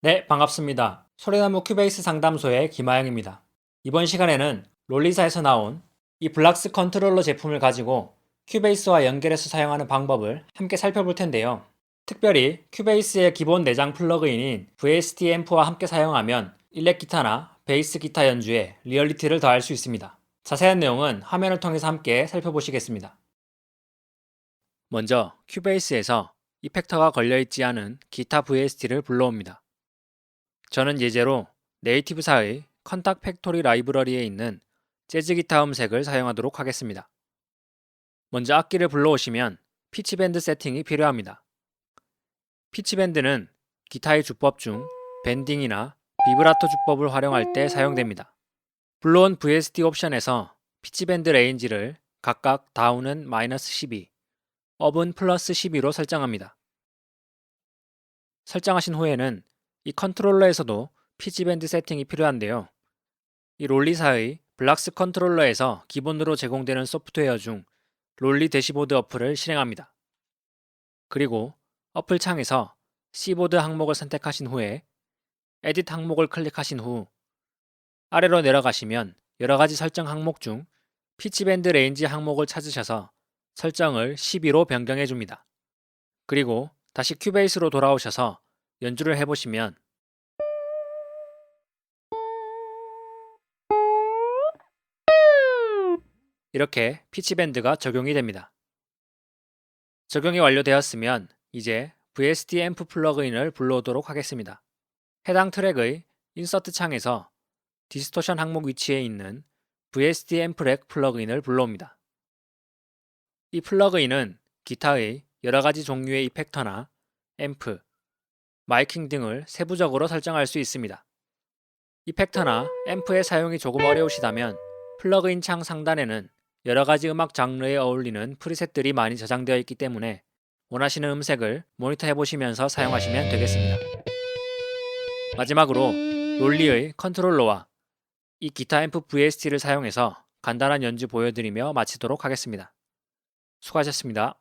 네, 반갑습니다. 소리나무 큐베이스 상담소의 김하영입니다. 이번 시간에는 롤리사에서 나온 이 블락스 컨트롤러 제품을 가지고 큐베이스와 연결해서 사용하는 방법을 함께 살펴볼 텐데요. 특별히 큐베이스의 기본 내장 플러그인인 VST 앰프와 함께 사용하면 일렉 기타나 베이스 기타 연주에 리얼리티를 더할 수 있습니다. 자세한 내용은 화면을 통해서 함께 살펴보시겠습니다. 먼저 큐베이스에서 이펙터가 걸려있지 않은 기타 VST를 불러옵니다. 저는 예제로 네이티브사의 컨탁 팩토리 라이브러리에 있는 재즈 기타 음색을 사용하도록 하겠습니다. 먼저 악기를 불러오시면 피치밴드 세팅이 필요합니다. 피치밴드는 기타의 주법 중 밴딩이나 비브라토 주법을 활용할 때 사용됩니다. 불러온 VST 옵션에서 피치밴드 레인지를 각각 다운은 마이너스 12, 업은 플러스 12로 설정합니다. 설정하신 후에는 이 컨트롤러에서도 피치밴드 세팅이 필요한데요. 이 롤리사의 블락스 컨트롤러에서 기본으로 제공되는 소프트웨어 중 롤리 대시보드 어플을 실행합니다. 그리고 어플 창에서 C보드 항목을 선택하신 후에 에딧 항목을 클릭하신 후 아래로 내려가시면 여러 가지 설정 항목 중 피치밴드 레인지 항목을 찾으셔서 설정을 12로 변경해 줍니다. 그리고 다시 큐베이스로 돌아오셔서 연주를 해보시면 이렇게 피치밴드가 적용이 됩니다. 적용이 완료되었으면 이제 VST 앰프 플러그인을 불러오도록 하겠습니다. 해당 트랙의 인서트 창에서 디스토션 항목 위치에 있는 VST 앰프렉 플러그인을 불러옵니다. 이 플러그인은 기타의 여러 가지 종류의 이펙터나 앰프, 마이킹 등을 세부적으로 설정할 수 있습니다. 이펙터나 앰프의 사용이 조금 어려우시다면 플러그인 창 상단에는 여러 가지 음악 장르에 어울리는 프리셋들이 많이 저장되어 있기 때문에 원하시는 음색을 모니터해 보시면서 사용하시면 되겠습니다. 마지막으로 롤리의 컨트롤러와 이 기타 앰프 VST를 사용해서 간단한 연주 보여드리며 마치도록 하겠습니다. 수고하셨습니다.